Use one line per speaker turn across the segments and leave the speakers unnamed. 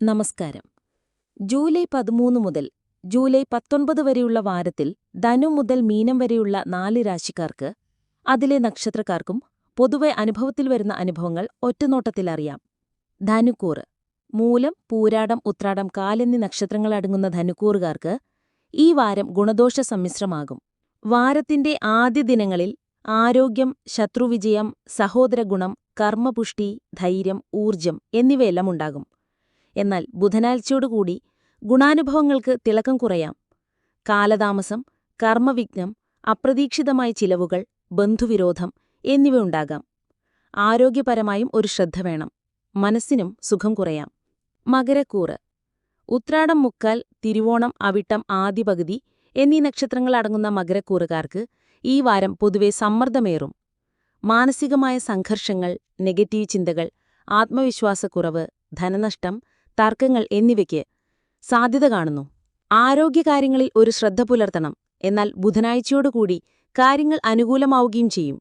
നമസ്കാരം. ജൂലൈ പതിമൂന്ന് മുതൽ ജൂലൈ പത്തൊൻപത് വരെയുള്ള വാരത്തിൽ ധനു മുതൽ മീനം വരെയുള്ള നാല് രാശിക്കാർക്ക് അതിലെ നക്ഷത്രക്കാർക്കും പൊതുവെ അനുഭവത്തിൽ വരുന്ന അനുഭവങ്ങൾ ഒറ്റനോട്ടത്തിലറിയാം ധനുക്കൂറ്. മൂലം പൂരാടം ഉത്രാടം കാലെന്നീ നക്ഷത്രങ്ങളടങ്ങുന്ന ധനുക്കൂറുകാർക്ക് ഈ വാരം ഗുണദോഷ സമ്മിശ്രമാകും. വാരത്തിന്റെ ആദ്യ ദിനങ്ങളിൽ ആരോഗ്യം ശത്രുവിജയം സഹോദരഗുണം കർമ്മപുഷ്ടി ധൈര്യം ഊർജം എന്നിവയെല്ലാം ഉണ്ടാകും. എന്നാൽ ബുധനാഴ്ചയോടുകൂടി ഗുണാനുഭവങ്ങൾക്ക് തിളക്കം കുറയാം. കാലതാമസം കർമ്മവിഘ്നം അപ്രതീക്ഷിതമായ ചിലവുകൾ ബന്ധുവിരോധം എന്നിവയുണ്ടാകാം. ആരോഗ്യപരമായും ഒരു ശ്രദ്ധ വേണം. മനസ്സിനും സുഖം കുറയാം. മകരക്കൂറ്. ഉത്രാടം മുക്കാൽ തിരുവോണം അവിട്ടം ആദിപകുതി എന്നീ നക്ഷത്രങ്ങളടങ്ങുന്ന മകരക്കൂറുകാർക്ക് ഈ വാരം പൊതുവെ സമ്മർദ്ദമേറും. മാനസികമായ സംഘർഷങ്ങൾ നെഗറ്റീവ് ചിന്തകൾ ആത്മവിശ്വാസക്കുറവ് ധനനഷ്ടം തർക്കങ്ങൾ എന്നിവയ്ക്ക് സാധ്യത കാണുന്നു. ആരോഗ്യകാര്യങ്ങളിൽ ഒരു ശ്രദ്ധ പുലർത്തണം. എന്നാൽ ബുധനാഴ്ചയോടുകൂടി കാര്യങ്ങൾ അനുകൂലമാവുകയും ചെയ്യും.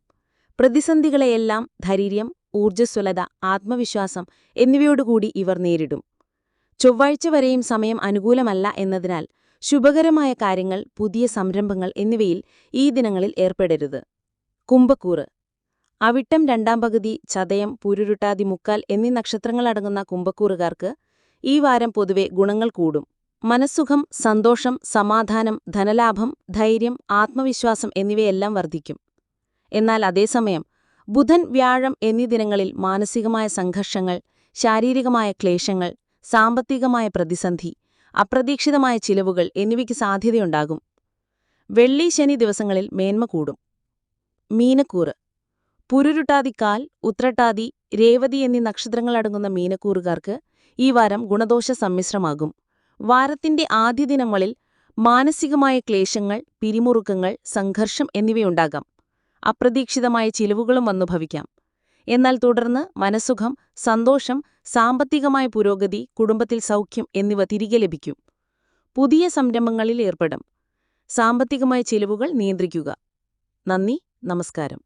പ്രതിസന്ധികളെയെല്ലാം ധൈര്യം ഊർജസ്വലത ആത്മവിശ്വാസം എന്നിവയോടുകൂടി ഇവർ നേരിടും. ചൊവ്വാഴ്ച വരെയും സമയം അനുകൂലമല്ല എന്നതിനാൽ ശുഭകരമായ കാര്യങ്ങൾ പുതിയ സംരംഭങ്ങൾ എന്നിവയിൽ ഈ ദിനങ്ങളിൽ ഏർപ്പെടരുത്. കുംഭക്കൂറ്. അവിട്ടം രണ്ടാം പകുതി ചതയം പുരുരുട്ടാതി മുക്കാൽ എന്നീ നക്ഷത്രങ്ങളടങ്ങുന്ന കുംഭക്കൂറുകാർക്ക് ഈ വാരം പൊതുവെ ഗുണങ്ങൾ കൂടും. മനസ്സുഖം സന്തോഷം സമാധാനം ധനലാഭം ധൈര്യം ആത്മവിശ്വാസം എന്നിവയെല്ലാം വർദ്ധിക്കും. എന്നാൽ അതേസമയം ബുധൻ വ്യാഴം എന്നീ ദിനങ്ങളിൽ മാനസികമായ സംഘർഷങ്ങൾ ശാരീരികമായ ക്ലേശങ്ങൾ സാമ്പത്തികമായ പ്രതിസന്ധി അപ്രതീക്ഷിതമായ ചിലവുകൾ എന്നിവയ്ക്ക് സാധ്യതയുണ്ടാകും. വെള്ളി ശനി ദിവസങ്ങളിൽ മേന്മ കൂടും. മീനക്കൂറ് പുരുരുട്ടാതിക്കാൽ ഉത്രട്ടാതി രേവതി എന്നീ നക്ഷത്രങ്ങളടങ്ങുന്ന മീനക്കൂറുകാർക്ക് ഈ വാരം ഗുണദോഷ സമ്മിശ്രമാകും. വാരത്തിന്റെ ആദ്യ ദിനങ്ങളിൽ മാനസികമായ ക്ലേശങ്ങൾ പിരിമുറുക്കങ്ങൾ സംഘർഷം എന്നിവയുണ്ടാകാം. അപ്രതീക്ഷിതമായ ചിലവുകളും വന്നുഭവിക്കാം എന്നാൽ തുടർന്ന് മനസുഖം സന്തോഷം സാമ്പത്തികമായ പുരോഗതി കുടുംബത്തിൽ സൗഖ്യം എന്നിവ തിരികെ ലഭിക്കും. പുതിയ സംരംഭങ്ങളിൽ ഏർപ്പെടും. സാമ്പത്തികമായ ചിലവുകൾ നിയന്ത്രിക്കുക. നന്ദി നമസ്കാരം.